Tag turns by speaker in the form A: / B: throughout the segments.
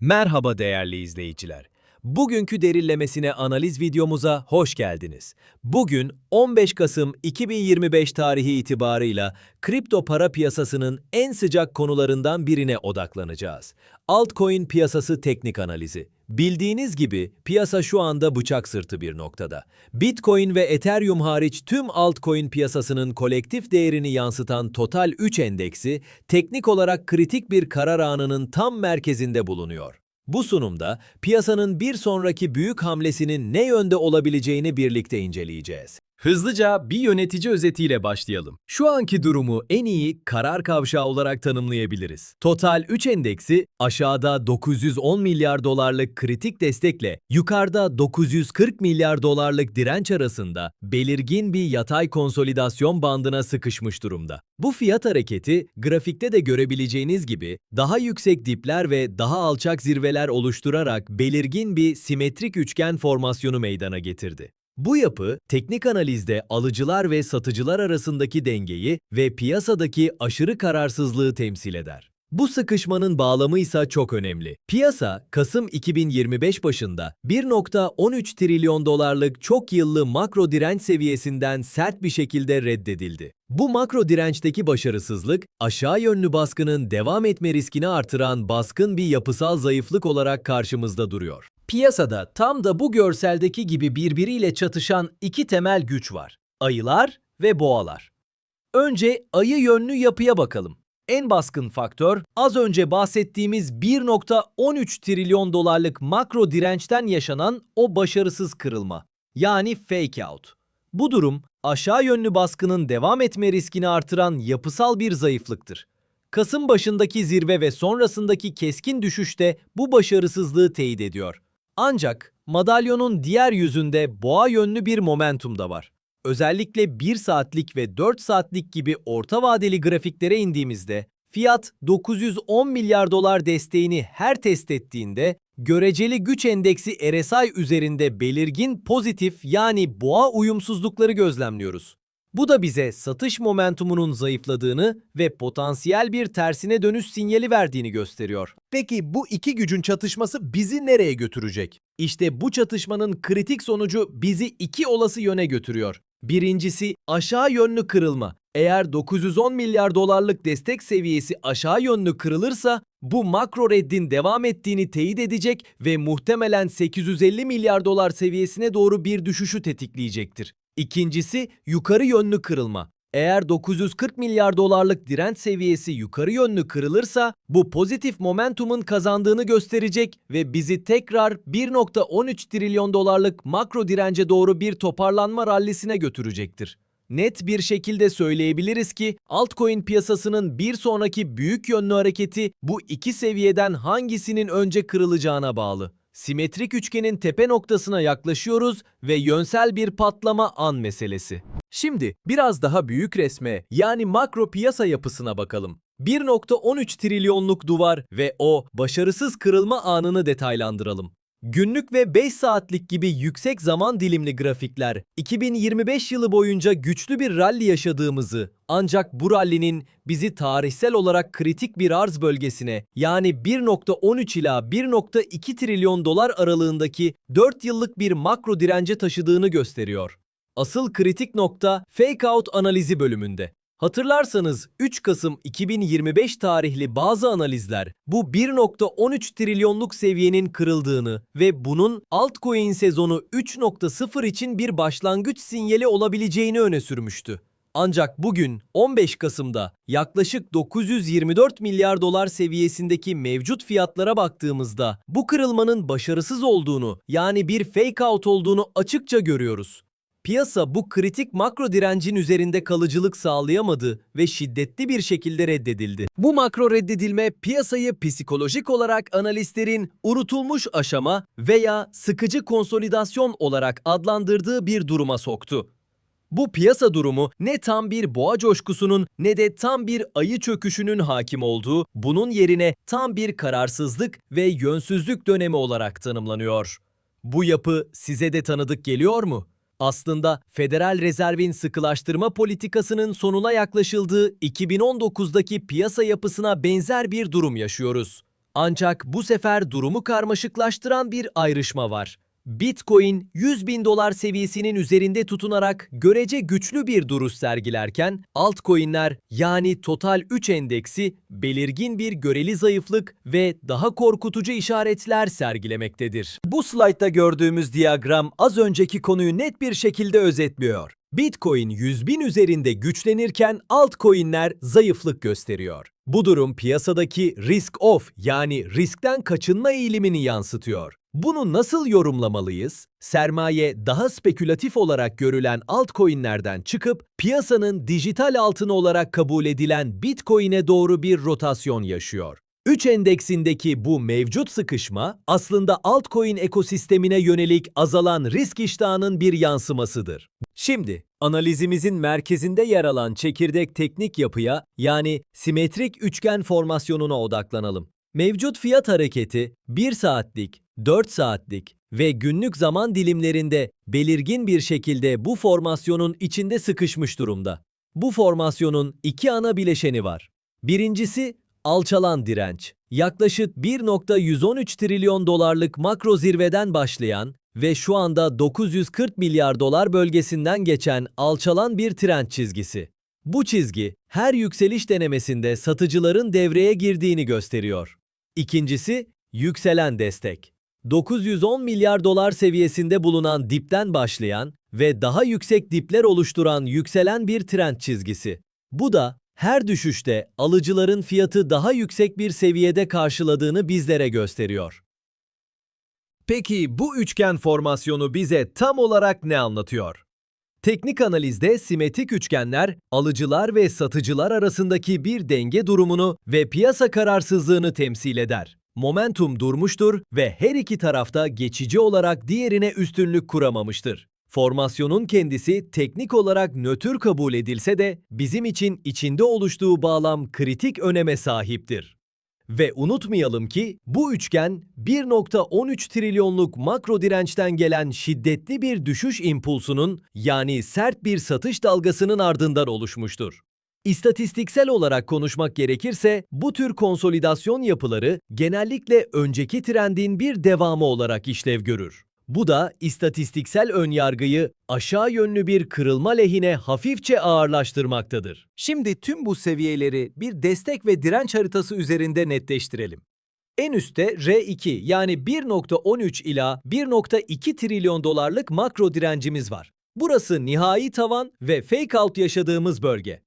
A: Merhaba değerli izleyiciler. Bugünkü derinlemesine analiz videomuza hoş geldiniz. Bugün 15 Kasım 2025 tarihi itibarıyla kripto para piyasasının en sıcak konularından birine odaklanacağız. Altcoin piyasası teknik analizi. Bildiğiniz gibi piyasa şu anda bıçak sırtı bir noktada. Bitcoin ve Ethereum hariç tüm altcoin piyasasının kolektif değerini yansıtan Total 3 endeksi teknik olarak kritik bir karar anının tam merkezinde bulunuyor. Bu sunumda piyasanın bir sonraki büyük hamlesinin ne yönde olabileceğini birlikte inceleyeceğiz. Hızlıca bir yönetici özetiyle başlayalım. Şu anki durumu en iyi karar kavşağı olarak tanımlayabiliriz. Total 3 endeksi aşağıda 910 milyar dolarlık kritik destekle yukarıda 940 milyar dolarlık direnç arasında belirgin bir yatay konsolidasyon bandına sıkışmış durumda. Bu fiyat hareketi grafikte de görebileceğiniz gibi daha yüksek dipler ve daha alçak zirveler oluşturarak belirgin bir simetrik üçgen formasyonu meydana getirdi. Bu yapı, teknik analizde alıcılar ve satıcılar arasındaki dengeyi ve piyasadaki aşırı kararsızlığı temsil eder. Bu sıkışmanın bağlamı ise çok önemli. Piyasa, Kasım 2025 başında 1.13 trilyon dolarlık çok yıllı makro direnç seviyesinden sert bir şekilde reddedildi. Bu makro dirençteki başarısızlık, aşağı yönlü baskının devam etme riskini artıran baskın bir yapısal zayıflık olarak karşımızda duruyor. Piyasada tam da bu görseldeki gibi birbiriyle çatışan iki temel güç var. Ayılar ve boğalar. Önce ayı yönlü yapıya bakalım. En baskın faktör az önce bahsettiğimiz 1.13 trilyon dolarlık makro dirençten yaşanan o başarısız kırılma. Yani fake out. Bu durum aşağı yönlü baskının devam etme riskini artıran yapısal bir zayıflıktır. Kasım başındaki zirve ve sonrasındaki keskin düşüş de bu başarısızlığı teyit ediyor. Ancak madalyonun diğer yüzünde boğa yönlü bir momentum da var. Özellikle 1 saatlik ve 4 saatlik gibi orta vadeli grafiklere indiğimizde fiyat 910 milyar dolar desteğini her test ettiğinde göreceli güç endeksi RSI üzerinde belirgin pozitif yani boğa uyumsuzlukları gözlemliyoruz. Bu da bize satış momentumunun zayıfladığını ve potansiyel bir tersine dönüş sinyali verdiğini gösteriyor.
B: Peki bu iki gücün çatışması bizi nereye götürecek?
A: İşte bu çatışmanın kritik sonucu bizi iki olası yöne götürüyor. Birincisi aşağı yönlü kırılma. Eğer 910 milyar dolarlık destek seviyesi aşağı yönlü kırılırsa bu makro reddin devam ettiğini teyit edecek ve muhtemelen 850 milyar dolar seviyesine doğru bir düşüşü tetikleyecektir. İkincisi yukarı yönlü kırılma. Eğer 940 milyar dolarlık direnç seviyesi yukarı yönlü kırılırsa bu pozitif momentumun kazandığını gösterecek ve bizi tekrar 1.13 trilyon dolarlık makro dirence doğru bir toparlanma rallisine götürecektir. Net bir şekilde söyleyebiliriz ki altcoin piyasasının bir sonraki büyük yönlü hareketi bu iki seviyeden hangisinin önce kırılacağına bağlı. Simetrik üçgenin tepe noktasına yaklaşıyoruz ve yönsel bir patlama an meselesi.
B: Şimdi biraz daha büyük resme yani makro piyasa yapısına bakalım.
A: 1.13 trilyonluk duvar ve o başarısız kırılma anını detaylandıralım. Günlük ve 5 saatlik gibi yüksek zaman dilimli grafikler 2025 yılı boyunca güçlü bir rally yaşadığımızı ancak bu rallinin bizi tarihsel olarak kritik bir arz bölgesine yani 1.13 ila 1.2 trilyon dolar aralığındaki 4 yıllık bir makro dirence taşıdığını gösteriyor. Asıl kritik nokta fake out analizi bölümünde. Hatırlarsanız 3 Kasım 2025 tarihli bazı analizler bu 1.13 trilyonluk seviyenin kırıldığını ve bunun altcoin sezonu 3.0 için bir başlangıç sinyali olabileceğini öne sürmüştü. Ancak bugün 15 Kasım'da yaklaşık 924 milyar dolar seviyesindeki mevcut fiyatlara baktığımızda bu kırılmanın başarısız olduğunu yani bir fake out olduğunu açıkça görüyoruz. Piyasa bu kritik makro direncin üzerinde kalıcılık sağlayamadı ve şiddetli bir şekilde reddedildi. Bu makro reddedilme piyasayı psikolojik olarak analistlerin unutulmuş aşama veya sıkıcı konsolidasyon olarak adlandırdığı bir duruma soktu. Bu piyasa durumu ne tam bir boğa coşkusunun ne de tam bir ayı çöküşünün hakim olduğu, bunun yerine tam bir kararsızlık ve yönsüzlük dönemi olarak tanımlanıyor. Bu yapı size de tanıdık geliyor mu? Aslında Federal Rezerv'in sıkılaştırma politikasının sonuna yaklaşıldığı 2019'daki piyasa yapısına benzer bir durum yaşıyoruz. Ancak bu sefer durumu karmaşıklaştıran bir ayrışma var. Bitcoin 100 bin dolar seviyesinin üzerinde tutunarak görece güçlü bir duruş sergilerken altcoin'ler yani Total 3 endeksi belirgin bir göreli zayıflık ve daha korkutucu işaretler sergilemektedir. Bu slaytta gördüğümüz diyagram az önceki konuyu net bir şekilde özetliyor. Bitcoin 100 bin üzerinde güçlenirken altcoin'ler zayıflık gösteriyor. Bu durum piyasadaki risk off yani riskten kaçınma eğilimini yansıtıyor. Bunu nasıl yorumlamalıyız? Sermaye daha spekülatif olarak görülen altcoin'lerden çıkıp piyasanın dijital altını olarak kabul edilen Bitcoin'e doğru bir rotasyon yaşıyor. 3 endeksindeki bu mevcut sıkışma aslında altcoin ekosistemine yönelik azalan risk iştahının bir yansımasıdır. Şimdi analizimizin merkezinde yer alan çekirdek teknik yapıya yani simetrik üçgen formasyonuna odaklanalım. Mevcut fiyat hareketi 1 saatlik, 4 saatlik ve günlük zaman dilimlerinde belirgin bir şekilde bu formasyonun içinde sıkışmış durumda. Bu formasyonun iki ana bileşeni var. Birincisi alçalan direnç. Yaklaşık 1.113 trilyon dolarlık makro zirveden başlayan ve şu anda 940 milyar dolar bölgesinden geçen alçalan bir trend çizgisi. Bu çizgi her yükseliş denemesinde satıcıların devreye girdiğini gösteriyor. İkincisi yükselen destek. 910 milyar dolar seviyesinde bulunan dipten başlayan ve daha yüksek dipler oluşturan yükselen bir trend çizgisi. Bu da her düşüşte alıcıların fiyatı daha yüksek bir seviyede karşıladığını bizlere gösteriyor. Peki bu üçgen formasyonu bize tam olarak ne anlatıyor? Teknik analizde simetrik üçgenler, alıcılar ve satıcılar arasındaki bir denge durumunu ve piyasa kararsızlığını temsil eder. Momentum durmuştur ve her iki tarafta geçici olarak diğerine üstünlük kuramamıştır. Formasyonun kendisi teknik olarak nötr kabul edilse de bizim için içinde oluştuğu bağlam kritik öneme sahiptir. Ve unutmayalım ki bu üçgen 1.13 trilyonluk makro dirençten gelen şiddetli bir düşüş impulsunun yani sert bir satış dalgasının ardından oluşmuştur. İstatistiksel olarak konuşmak gerekirse bu tür konsolidasyon yapıları genellikle önceki trendin bir devamı olarak işlev görür. Bu da istatistiksel önyargıyı aşağı yönlü bir kırılma lehine hafifçe ağırlaştırmaktadır. Şimdi tüm bu seviyeleri bir destek ve direnç haritası üzerinde netleştirelim. En üstte R2 yani 1.13 ila 1.2 trilyon dolarlık makro direncimiz var. Burası nihai tavan ve fake out yaşadığımız bölge.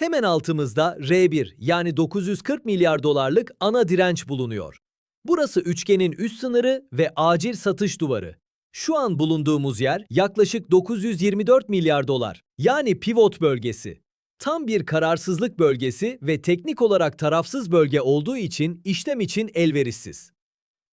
A: Hemen altımızda R1 yani 940 milyar dolarlık ana direnç bulunuyor. Burası üçgenin üst sınırı ve acil satış duvarı. Şu an bulunduğumuz yer yaklaşık 924 milyar dolar. Yani pivot bölgesi. Tam bir kararsızlık bölgesi ve teknik olarak tarafsız bölge olduğu için işlem için elverişsiz.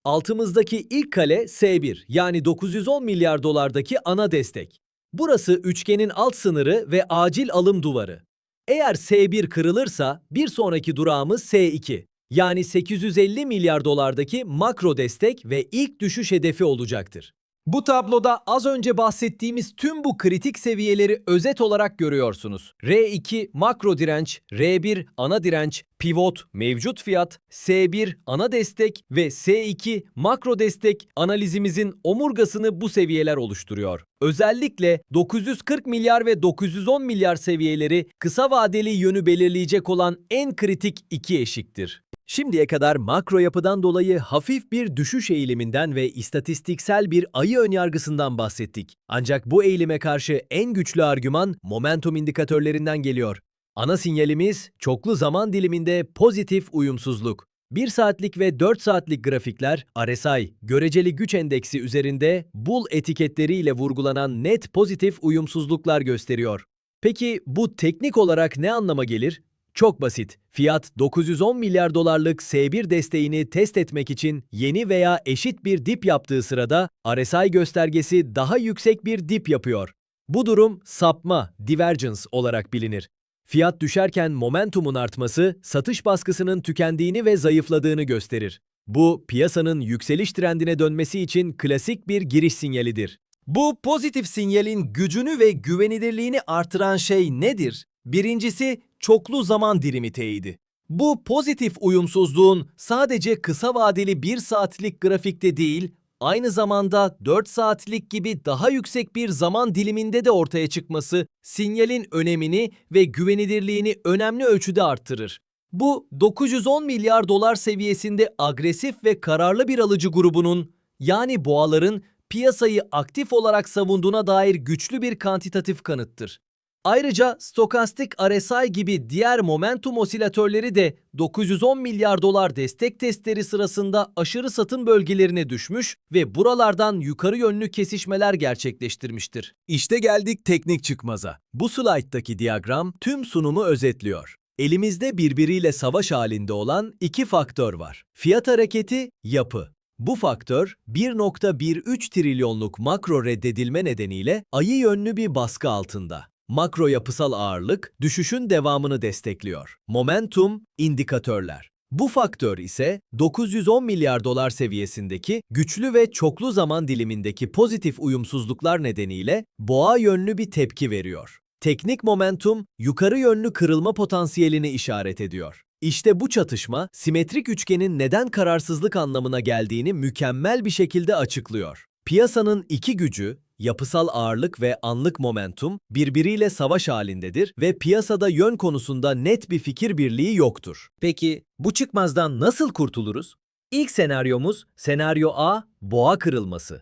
A: Altımızdaki ilk kale S1 yani 910 milyar dolardaki ana destek. Burası üçgenin alt sınırı ve acil alım duvarı. Eğer S1 kırılırsa bir sonraki durağımız S2 yani 850 milyar dolardaki makro destek ve ilk düşüş hedefi olacaktır. Bu tabloda az önce bahsettiğimiz tüm bu kritik seviyeleri özet olarak görüyorsunuz. R2 makro direnç, R1 ana direnç, pivot mevcut fiyat, S1 ana destek ve S2 makro destek analizimizin omurgasını bu seviyeler oluşturuyor. Özellikle 940 milyar ve 910 milyar seviyeleri kısa vadeli yönü belirleyecek olan en kritik iki eşiktir. Şimdiye kadar makro yapıdan dolayı hafif bir düşüş eğiliminden ve istatistiksel bir ayı önyargısından bahsettik. Ancak bu eğilime karşı en güçlü argüman momentum indikatörlerinden geliyor. Ana sinyalimiz çoklu zaman diliminde pozitif uyumsuzluk. 1 saatlik ve 4 saatlik grafikler RSI, göreceli güç endeksi üzerinde bull etiketleriyle vurgulanan net pozitif uyumsuzluklar gösteriyor. Peki bu teknik olarak ne anlama gelir? Çok basit. Fiyat 910 milyar dolarlık S1 desteğini test etmek için yeni veya eşit bir dip yaptığı sırada RSI göstergesi daha yüksek bir dip yapıyor. Bu durum sapma, divergence olarak bilinir. Fiyat düşerken momentumun artması satış baskısının tükendiğini ve zayıfladığını gösterir. Bu piyasanın yükseliş trendine dönmesi için klasik bir giriş sinyalidir. Bu pozitif sinyalin gücünü ve güvenilirliğini artıran şey nedir? Birincisi çoklu zaman dilimi teyidi. Bu pozitif uyumsuzluğun sadece kısa vadeli 1 saatlik grafikte değil, aynı zamanda 4 saatlik gibi daha yüksek bir zaman diliminde de ortaya çıkması sinyalin önemini ve güvenilirliğini önemli ölçüde arttırır. Bu 910 milyar dolar seviyesinde agresif ve kararlı bir alıcı grubunun yani boğaların piyasayı aktif olarak savunduğuna dair güçlü bir kantitatif kanıttır. Ayrıca stokastik RSI gibi diğer momentum osilatörleri de 910 milyar dolar destek testleri sırasında aşırı satın bölgelerine düşmüş ve buralardan yukarı yönlü kesişmeler gerçekleştirmiştir. İşte geldik teknik çıkmaza. Bu slayttaki diyagram tüm sunumu özetliyor. Elimizde birbiriyle savaş halinde olan iki faktör var. Fiyat hareketi, yapı. Bu faktör 1.13 trilyonluk makro reddedilme nedeniyle ayı yönlü bir baskı altında. Makro yapısal ağırlık düşüşün devamını destekliyor. Momentum, indikatörler. Bu faktör ise 910 milyar dolar seviyesindeki güçlü ve çoklu zaman dilimindeki pozitif uyumsuzluklar nedeniyle boğa yönlü bir tepki veriyor. Teknik momentum yukarı yönlü kırılma potansiyelini işaret ediyor. İşte bu çatışma simetrik üçgenin neden kararsızlık anlamına geldiğini mükemmel bir şekilde açıklıyor. Piyasanın iki gücü, yapısal ağırlık ve anlık momentum birbiriyle savaş halindedir ve piyasada yön konusunda net bir fikir birliği yoktur. Peki bu çıkmazdan nasıl kurtuluruz? İlk senaryomuz senaryo A, boğa kırılması.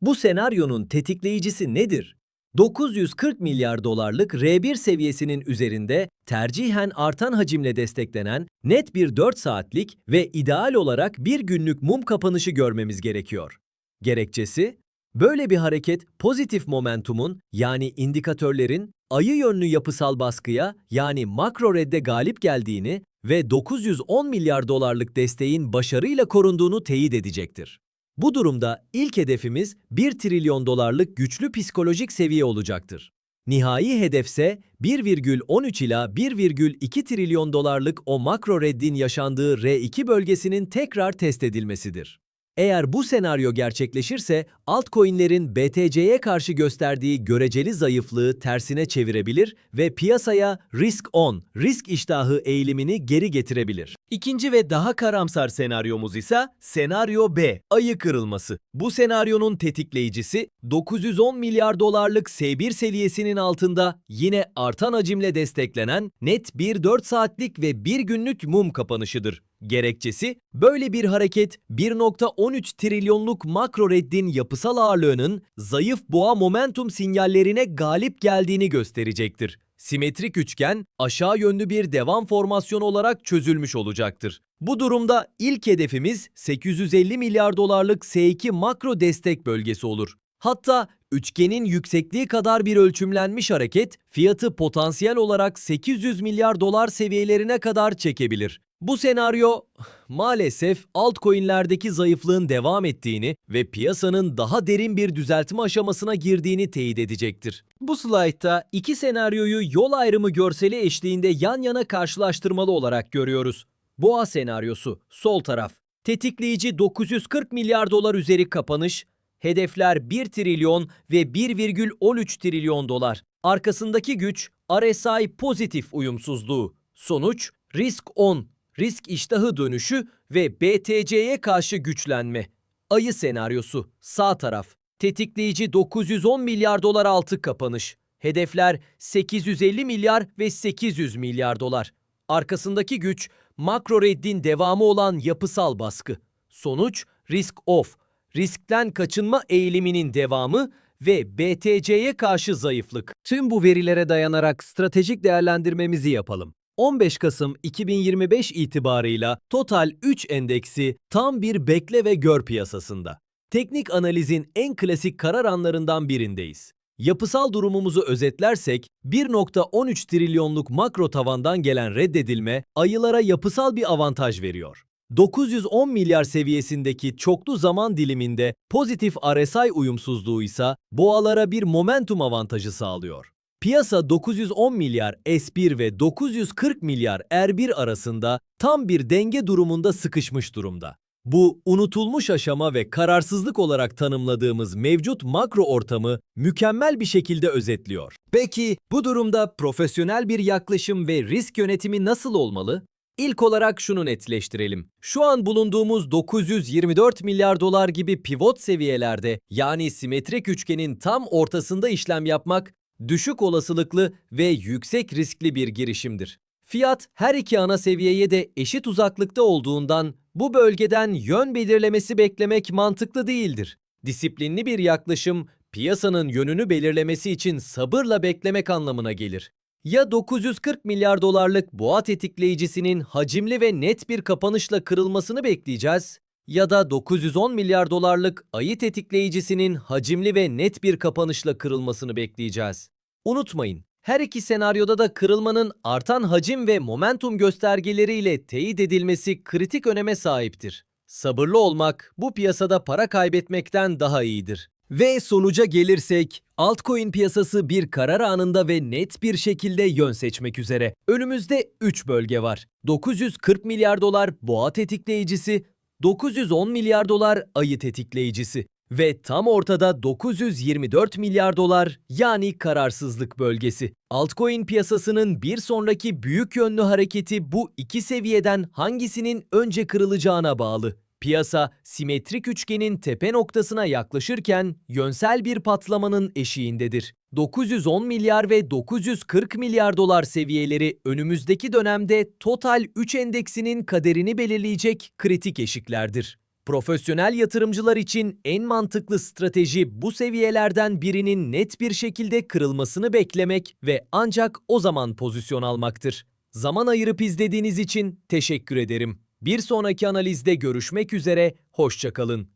A: Bu senaryonun tetikleyicisi nedir? 940 milyar dolarlık R1 seviyesinin üzerinde tercihen artan hacimle desteklenen net bir 4 saatlik ve ideal olarak bir günlük mum kapanışı görmemiz gerekiyor. Gerekçesi, böyle bir hareket pozitif momentumun yani indikatörlerin ayı yönlü yapısal baskıya yani makro redde galip geldiğini ve 910 milyar dolarlık desteğin başarıyla korunduğunu teyit edecektir. Bu durumda ilk hedefimiz 1 trilyon dolarlık güçlü psikolojik seviye olacaktır. Nihai hedefse 1,13 ila 1,2 trilyon dolarlık o makro reddin yaşandığı R2 bölgesinin tekrar test edilmesidir. Eğer bu senaryo gerçekleşirse altcoin'lerin BTC'ye karşı gösterdiği göreceli zayıflığı tersine çevirebilir ve piyasaya risk on, risk iştahı eğilimini geri getirebilir. İkinci ve daha karamsar senaryomuz ise senaryo B, ayı kırılması. Bu senaryonun tetikleyicisi 910 milyar dolarlık S1 seviyesinin altında yine artan hacimle desteklenen net bir 4 saatlik ve 1 günlük mum kapanışıdır. Gerekçesi böyle bir hareket 1.13 trilyonluk makro reddin yapısal ağırlığının zayıf boğa momentum sinyallerine galip geldiğini gösterecektir. Simetrik üçgen aşağı yönlü bir devam formasyonu olarak çözülmüş olacaktır. Bu durumda ilk hedefimiz 850 milyar dolarlık S2 makro destek bölgesi olur. Hatta üçgenin yüksekliği kadar bir ölçümlenmiş hareket fiyatı potansiyel olarak 800 milyar dolar seviyelerine kadar çekebilir. Bu senaryo maalesef altcoin'lerdeki zayıflığın devam ettiğini ve piyasanın daha derin bir düzeltme aşamasına girdiğini teyit edecektir. Bu slaytta iki senaryoyu yol ayrımı görseli eşliğinde yan yana karşılaştırmalı olarak görüyoruz. Boğa senaryosu sol taraf. Tetikleyici 940 milyar dolar üzeri kapanış, hedefler 1 trilyon ve 1,13 trilyon dolar. Arkasındaki güç RSI pozitif uyumsuzluğu. Sonuç risk 10, risk iştahı dönüşü ve BTC'ye karşı güçlenme. Ayı senaryosu sağ taraf. Tetikleyici 910 milyar dolar altı kapanış. Hedefler 850 milyar ve 800 milyar dolar. Arkasındaki güç makro reddin devamı olan yapısal baskı. Sonuç risk off. Riskten kaçınma eğiliminin devamı ve BTC'ye karşı zayıflık. Tüm bu verilere dayanarak stratejik değerlendirmemizi yapalım. 15 Kasım 2025 itibarıyla Total 3 endeksi tam bir bekle ve gör piyasasında. Teknik analizin en klasik karar anlarından birindeyiz. Yapısal durumumuzu özetlersek 1.13 trilyonluk makro tavandan gelen reddedilme ayılara yapısal bir avantaj veriyor. 910 milyar seviyesindeki çoklu zaman diliminde pozitif RSI uyumsuzluğu ise boğalara bir momentum avantajı sağlıyor. Piyasa 910 milyar S1 ve 940 milyar R1 arasında tam bir denge durumunda sıkışmış durumda. Bu unutulmuş aşama ve kararsızlık olarak tanımladığımız mevcut makro ortamı mükemmel bir şekilde özetliyor. Peki bu durumda profesyonel bir yaklaşım ve risk yönetimi nasıl olmalı?
B: İlk olarak şunu netleştirelim. Şu an bulunduğumuz 924 milyar dolar gibi pivot seviyelerde yani simetrik üçgenin tam ortasında işlem yapmak düşük olasılıklı ve yüksek riskli bir girişimdir. Fiyat her iki ana seviyeye de eşit uzaklıkta olduğundan bu bölgeden yön belirlemesi beklemek mantıklı değildir. Disiplinli bir yaklaşım piyasanın yönünü belirlemesi için sabırla beklemek anlamına gelir. Ya 940 milyar dolarlık boğa tetikleyicisinin hacimli ve net bir kapanışla kırılmasını bekleyeceğiz ya da 910 milyar dolarlık ayı tetikleyicisinin hacimli ve net bir kapanışla kırılmasını bekleyeceğiz. Unutmayın, her iki senaryoda da kırılmanın artan hacim ve momentum göstergeleriyle teyit edilmesi kritik öneme sahiptir. Sabırlı olmak bu piyasada para kaybetmekten daha iyidir. Ve sonuca gelirsek, altcoin piyasası bir karar anında ve net bir şekilde yön seçmek üzere. Önümüzde 3 bölge var. 940 milyar dolar boğa tetikleyicisi, 910 milyar dolar ayı tetikleyicisi ve tam ortada 924 milyar dolar yani kararsızlık bölgesi. Altcoin piyasasının bir sonraki büyük yönlü hareketi bu iki seviyeden hangisinin önce kırılacağına bağlı. Piyasa simetrik üçgenin tepe noktasına yaklaşırken yönsel bir patlamanın eşiğindedir. 910 milyar ve 940 milyar dolar seviyeleri önümüzdeki dönemde Total 3 endeksinin kaderini belirleyecek kritik eşiklerdir. Profesyonel yatırımcılar için en mantıklı strateji bu seviyelerden birinin net bir şekilde kırılmasını beklemek ve ancak o zaman pozisyon almaktır. Zaman ayırıp izlediğiniz için teşekkür ederim. Bir sonraki analizde görüşmek üzere, hoşçakalın.